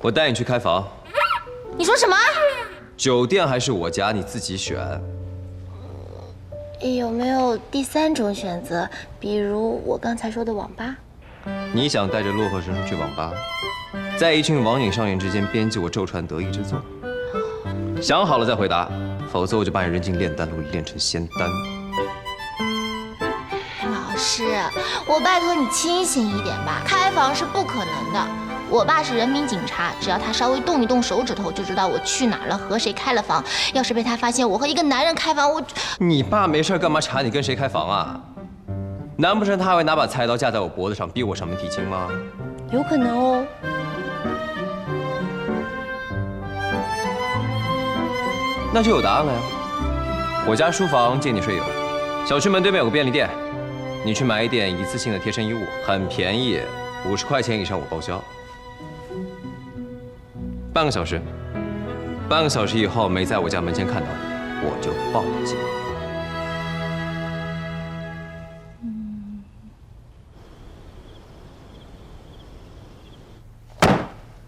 我带你去开房，你说什么？酒店还是我家，你自己选。有没有第三种选择？比如我刚才说的网吧？你想带着洛河神树去网吧，在一群网瘾少年之间编辑我周传得意之作？想好了再回答，否则我就把你扔进炼丹炉里炼成仙丹。老师，我拜托你清醒一点吧，开房是不可能的。我爸是人民警察，只要他稍微动一动手指头，就知道我去哪儿了，和谁开了房。要是被他发现我和一个男人开房，我……你爸没事干嘛查你跟谁开房啊？难不成他还会拿把菜刀架在我脖子上，逼我上门提亲吗？有可能哦。那就有答案了呀。我家书房借你睡友，小区门对面有个便利店，你去买一点一次性的贴身衣物，很便宜，五十块钱以上我报销。半个小时，半个小时以后没在我家门前看到你，我就报警。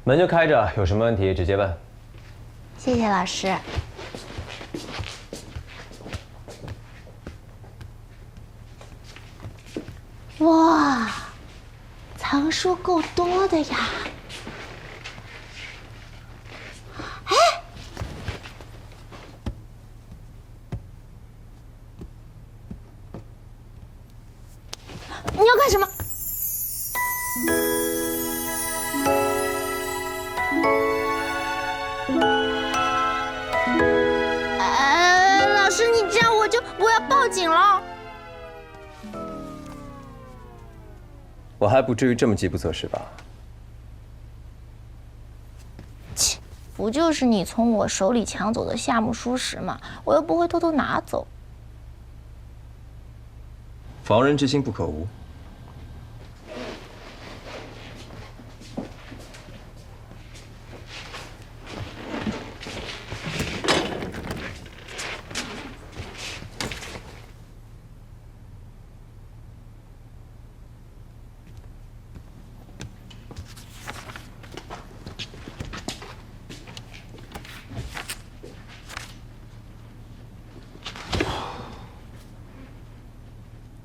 门就开着，有什么问题直接问。谢谢老师。哇，藏书够多的呀！我要报警了。我还不至于这么饥不择食吧？切，不就是你从我手里抢走的夏目书石吗？我又不会偷偷拿走。防人之心不可无。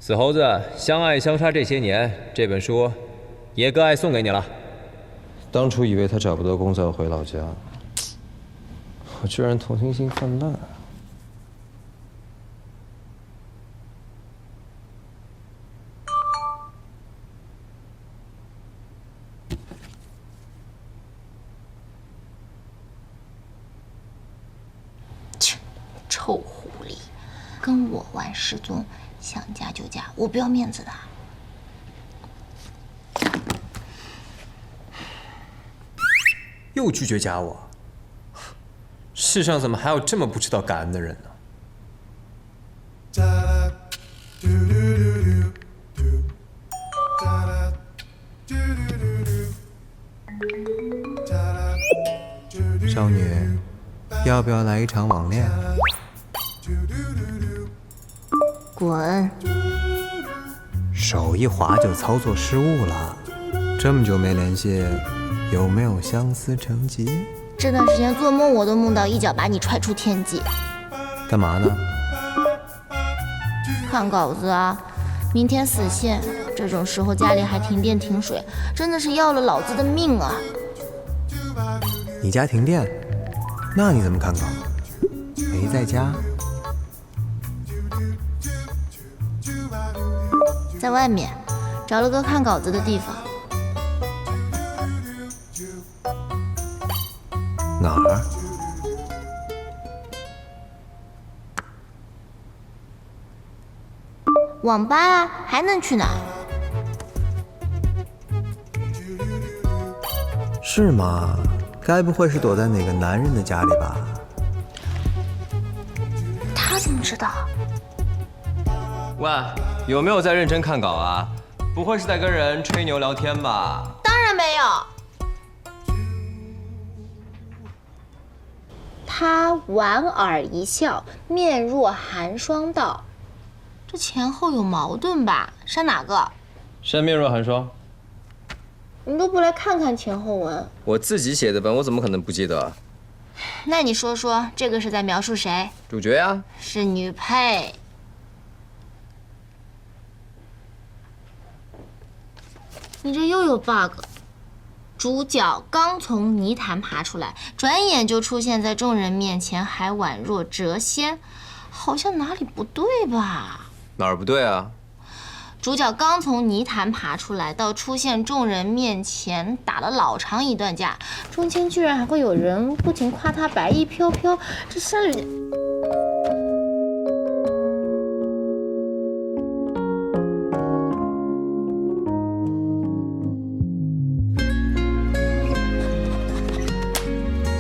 死猴子，相爱相杀这些年，这本书，也割爱送给你了。当初以为他找不到工作回老家，我居然同情心泛滥。跟我玩失踪，想嫁就嫁，我不要面子的。又拒绝加我，世上怎么还有这么不知道感恩的人呢？少女，要不要来一场网恋？滚！手一滑就操作失误了，这么久没联系，有没有相思成疾？这段时间做梦我都梦到一脚把你踹出天际。干嘛呢？看稿子啊，明天死线，这种时候家里还停电停水，真的是要了老子的命啊！你家停电，那你怎么看稿？没在家？外面找了个看稿子的地方。哪儿？网吧啊，还能去哪？是吗？该不会是躲在哪个男人的家里吧？他怎么知道？喂，有没有在认真看稿啊？不会是在跟人吹牛聊天吧？当然没有。他莞尔一笑，面若寒霜道：“这前后有矛盾吧？删哪个？删面若寒霜。你都不来看看前后文。我自己写的本，我怎么可能不记得？那你说说，这个是在描述谁？主角呀，是女配。你这又有 bug。主角刚从泥潭爬出来，转眼就出现在众人面前，还宛若谪仙，好像哪里不对吧？哪儿不对啊？主角刚从泥潭爬出来，到出现众人面前，打了老长一段架，中间居然还会有人不停夸他白衣飘飘，这山里。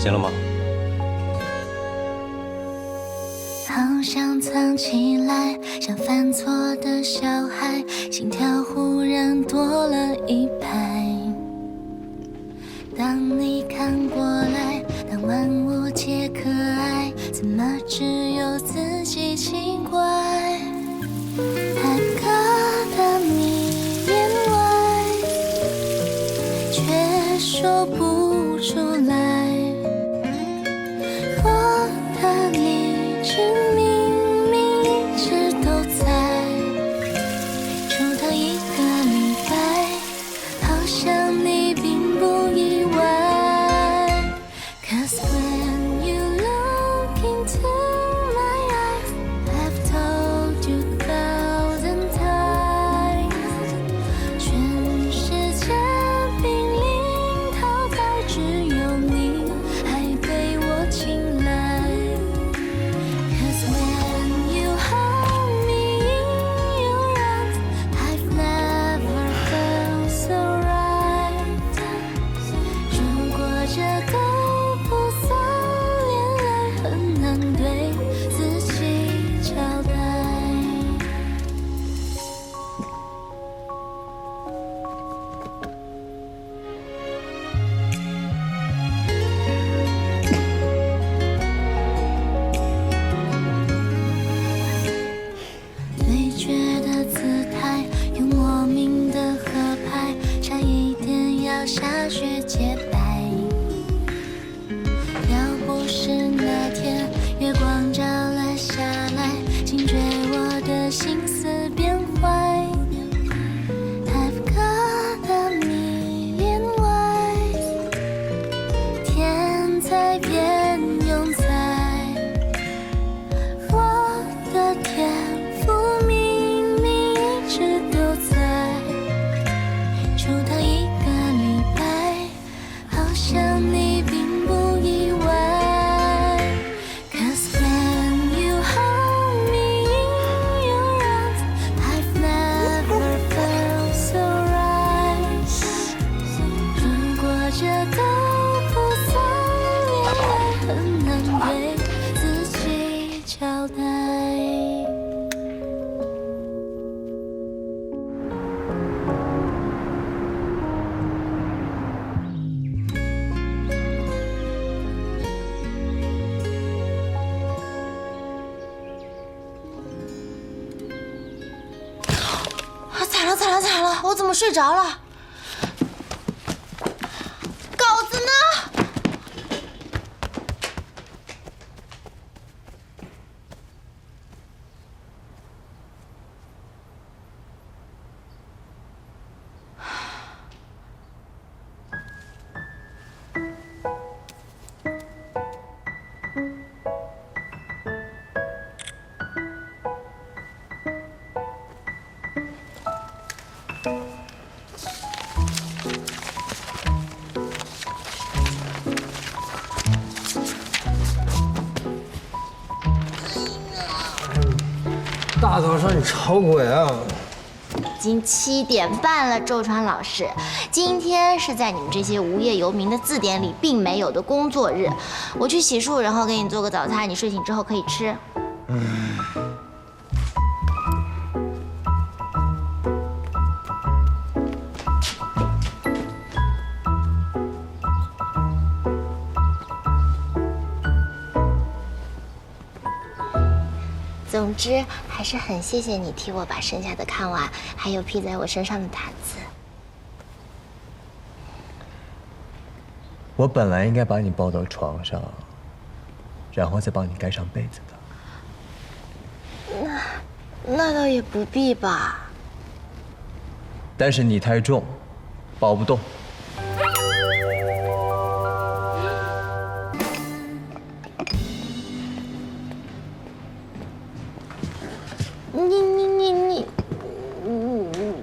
行了吗？好想藏起来，像犯错的小孩，心跳忽然多了一拍。当你看过来，当万物皆可爱，怎么只睡着了？你吵鬼啊！已经七点半了，周川老师，今天是在你们这些无业游民的字典里并没有的工作日。我去洗漱，然后给你做个早餐，你睡醒之后可以吃。总之，还是很谢谢你替我把剩下的看完，还有披在我身上的毯子。我本来应该把你抱到床上，然后再帮你盖上被子的。那那倒也不必吧。但是你太重，抱不动。你你你你，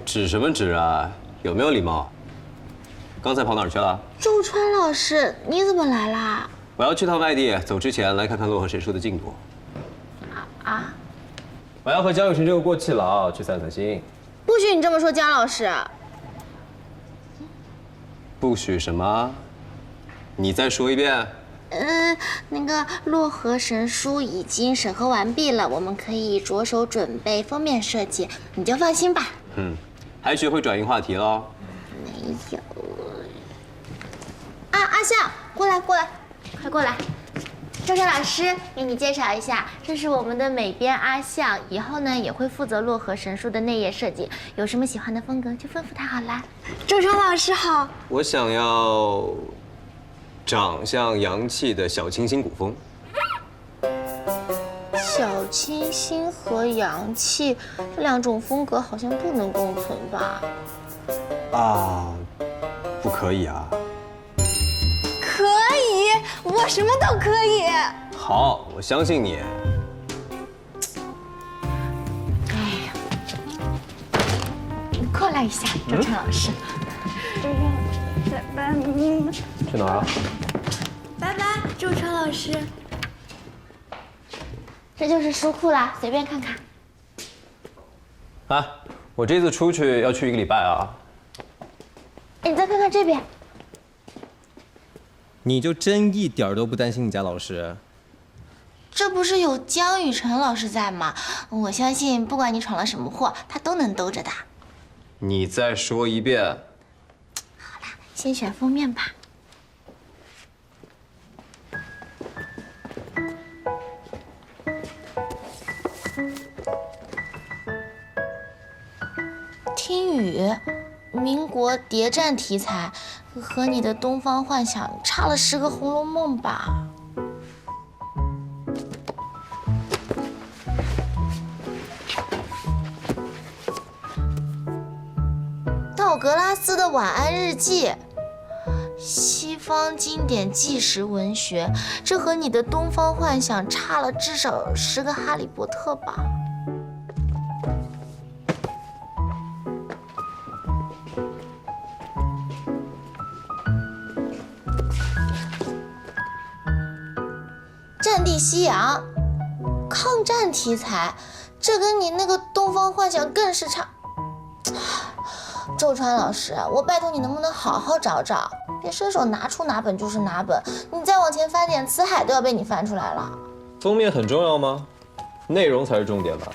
指什么指啊？有没有礼貌？刚才跑哪儿去了？周川老师，你怎么来啦？我要去趟外地，走之前来看看洛河神树的进度。啊？我要和江雨辰这个过气佬去散散心。不许你这么说，江老师。不许什么？你再说一遍。嗯，那个洛河神书已经审核完毕了，我们可以着手准备封面设计，你就放心吧。嗯，还学会转移话题了。没有。啊，阿笑，过来过来，快过来。周川老师，给你介绍一下，这是我们的美编阿笑，以后呢也会负责洛河神书的内页设计，有什么喜欢的风格就吩咐他好啦。周川老师好。我想要长相洋气的小清新古风。小清新和洋气这两种风格好像不能共存吧？啊，不可以啊。可以，我什么都可以。好，我相信你。哎呀，你过来一下，周川老师。去哪儿啊？拜拜，周川老师。这就是书库啦，随便看看。啊，我这次出去要去一个礼拜啊。哎，你再看看这边。你就真一点都不担心你家老师？这不是有江雨辰老师在吗？我相信，不管你闯了什么祸，他都能兜着的。你再说一遍。先选封面吧。听雨，民国谍战题材，和你的东方幻想差了十个《红楼梦》吧。道格拉斯的晚安日记，西方经典纪实文学，这和你的东方幻想差了至少十个哈利波特吧。战地夕阳，抗战题材，这跟你那个东方幻想更是差。周川老师，我拜托你能不能好好找找，别伸手拿出哪本就是哪本。你再往前翻点，辞海都要被你翻出来了。封面很重要吗？内容才是重点吧。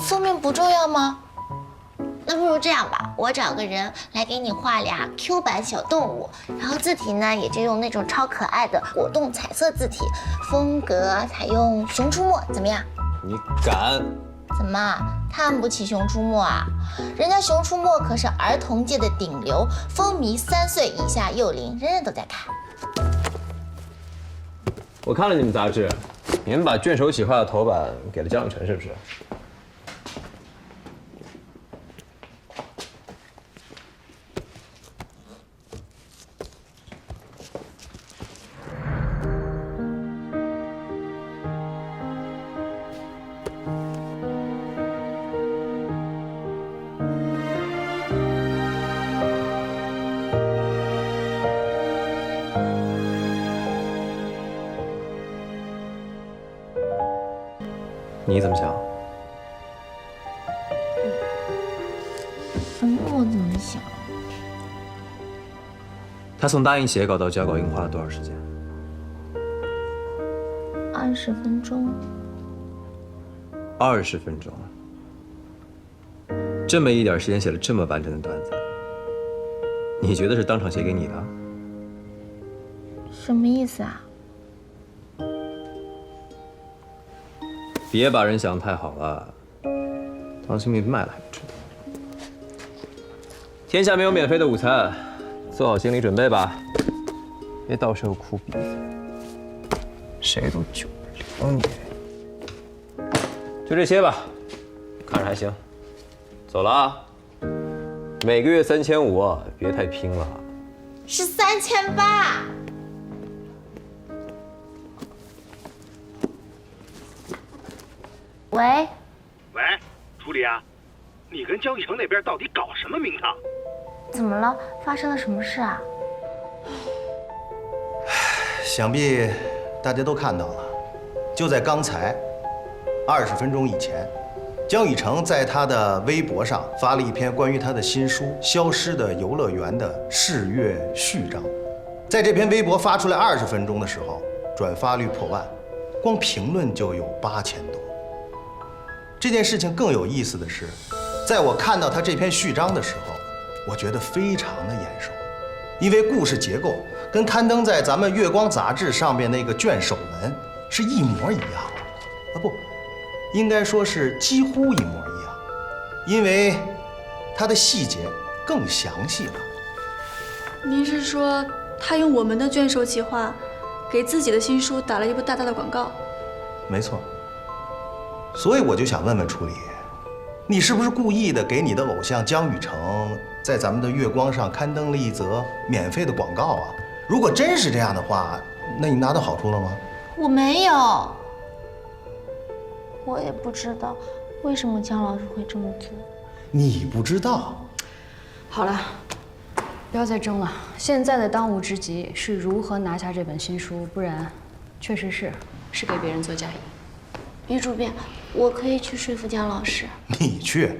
封面不重要吗？那不如这样吧，我找个人来给你画俩 Q 版小动物，然后字体呢也就用那种超可爱的果冻彩色字体，风格采用《熊出没》，怎么样？你敢？怎么看不起《熊出没》啊？人家《熊出没》可是儿童界的顶流，风靡三岁以下幼龄，人人都在看。我看了你们杂志，你们把卷首企划的头版给了江雨辰，是不是？你怎么想？什么？我怎么想？他从答应写稿到交稿印花了多少时间？二十分钟。二十分钟。这么一点时间写了这么完整的段子，你觉得是当场写给你的？什么意思啊？别把人想得太好了，当心被卖了还不知道。天下没有免费的午餐，做好心理准备吧。别到时候哭鼻子，谁都救不了你。就这些吧，看着还行。走了啊，每个月三千五，别太拼了。是三千八。喂，喂，助理啊，你跟江雨成那边到底搞什么名堂？怎么了？发生了什么事啊？想必大家都看到了，就在刚才，二十分钟以前，江雨成在他的微博上发了一篇关于他的新书《消失的游乐园》的试阅序章。在这篇微博发出来二十分钟的时候，转发率破万，光评论就有八千多。这件事情更有意思的是，在我看到他这篇序章的时候，我觉得非常的眼熟，因为故事结构跟刊登在咱们《月光》杂志上面那个卷首文是一模一样，啊不，应该说是几乎一模一样，因为它的细节更详细了。您是说他用我们的卷首企划，给自己的新书打了一部大大的广告？没错。所以我就想问问处理，你是不是故意的给你的偶像江雨成在咱们的月光上刊登了一则免费的广告啊？如果真是这样的话，那你拿到好处了吗？我没有，我也不知道为什么江老师会这么做。你不知道？好了，不要再争了。现在的当务之急是如何拿下这本新书，不然，确实是是给别人做嫁衣。于主编，我可以去说服姜老师。你去？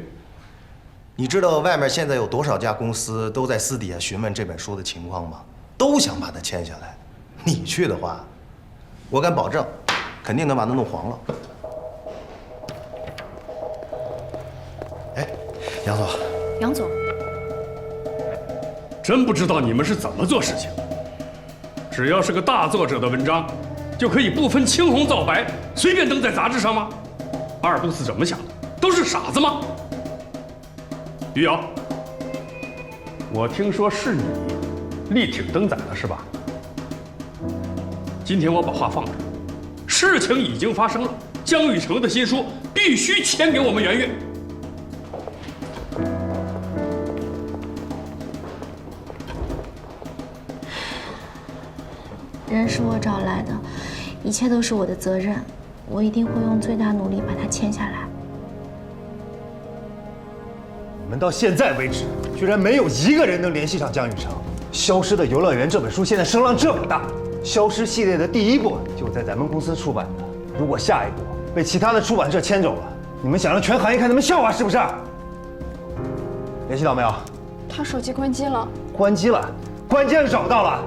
你知道外面现在有多少家公司都在私底下询问这本书的情况吗？都想把它签下来。你去的话，我敢保证，肯定能把它弄黄了。哎，杨总，杨总，真不知道你们是怎么做事情的。只要是个大作者的文章，就可以不分青红皂白随便登在杂志上吗？阿尔布斯怎么想的？都是傻子吗？于瑶，我听说是你力挺登载了是吧？今天我把话放这，事情已经发生了，江雨成的新书必须签给我们圆月。人是我找来的，一切都是我的责任，我一定会用最大努力把它签下来。我们到现在为止，居然没有一个人能联系上江雨成。《消失的游乐园》这本书现在声浪这么大，《消失》系列的第一部就在咱们公司出版的。如果下一步被其他的出版社签走了，你们想让全行业看他们笑话是不是？联系到没有？他手机关机了。关机了，关键是找不到了。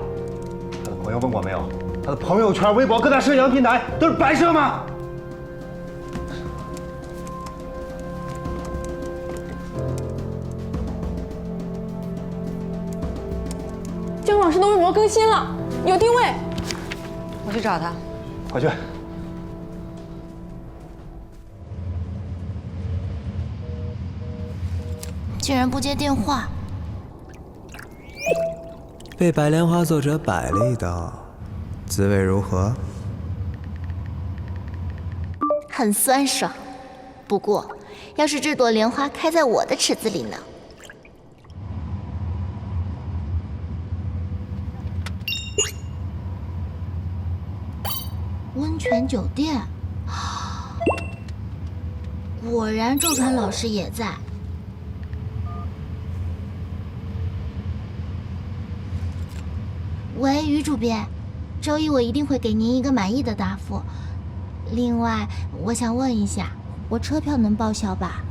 他的朋友问过没有？他的朋友圈、微博、各大社交平台都是白设吗？姜老师的微博更新了，有定位。我去找他。快去！竟然不接电话，被白莲花作者摆了一道，滋味如何？很酸爽。不过，要是这朵莲花开在我的池子里呢？温泉酒店，果然周传老师也在。喂，于主编，周一我一定会给您一个满意的答复。另外，我想问一下，我车票能报销吧？